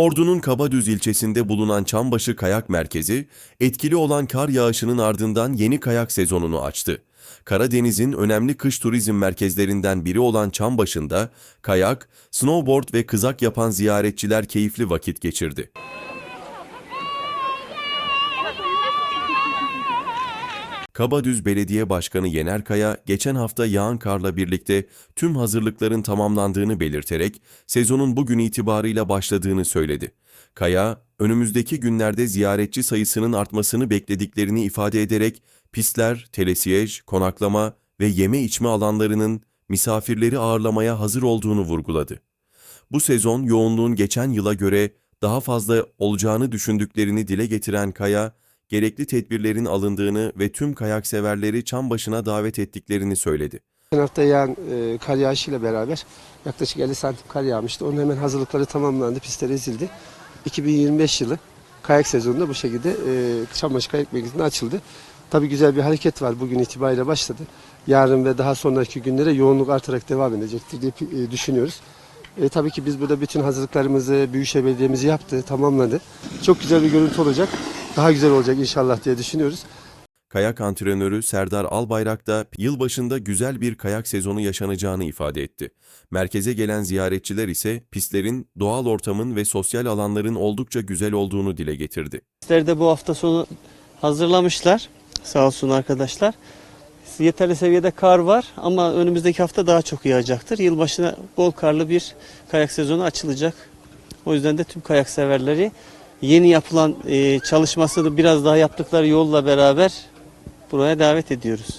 Ordu'nun Kabadüz ilçesinde bulunan Çambaşı Kayak Merkezi, etkili olan kar yağışının ardından yeni kayak sezonunu açtı. Karadeniz'in önemli kış turizm merkezlerinden biri olan Çambaşı'nda kayak, snowboard ve kızak yapan ziyaretçiler keyifli vakit geçirdi. Kabadüz Belediye Başkanı Yener Kaya, geçen hafta yağan karla birlikte tüm hazırlıkların tamamlandığını belirterek sezonun bugün itibarıyla başladığını söyledi. Kaya, önümüzdeki günlerde ziyaretçi sayısının artmasını beklediklerini ifade ederek pistler, telesiyej, konaklama ve yeme içme alanlarının misafirleri ağırlamaya hazır olduğunu vurguladı. Bu sezon yoğunluğun geçen yıla göre daha fazla olacağını düşündüklerini dile getiren Kaya, gerekli tedbirlerin alındığını ve tüm kayak severleri çam başına davet ettiklerini söyledi. Geçen hafta yağan e, kar yağışıyla beraber yaklaşık 50 santim kar yağmıştı. Onun hemen hazırlıkları tamamlandı, pistler ezildi. 2025 yılı kayak sezonunda bu şekilde e, Çambaşı Kayak Merkezi'nde açıldı. Tabii güzel bir hareket var. Bugün itibariyle başladı. Yarın ve daha sonraki günlere yoğunluk artarak devam edecektir diye e, düşünüyoruz. E, tabii ki biz burada bütün hazırlıklarımızı Büyükşehir Belediye'miz yaptı, tamamladı. Çok güzel bir görüntü olacak. Daha güzel olacak inşallah diye düşünüyoruz. Kayak antrenörü Serdar Albayrak da yılbaşında güzel bir kayak sezonu yaşanacağını ifade etti. Merkeze gelen ziyaretçiler ise pistlerin, doğal ortamın ve sosyal alanların oldukça güzel olduğunu dile getirdi. Pistleri de bu hafta sonu hazırlamışlar. Sağ olsun arkadaşlar. Yeterli seviyede kar var ama önümüzdeki hafta daha çok yağacaktır. Yılbaşına bol karlı bir kayak sezonu açılacak. O yüzden de tüm kayak severleri yeni yapılan e, çalışması da biraz daha yaptıkları yolla beraber buraya davet ediyoruz.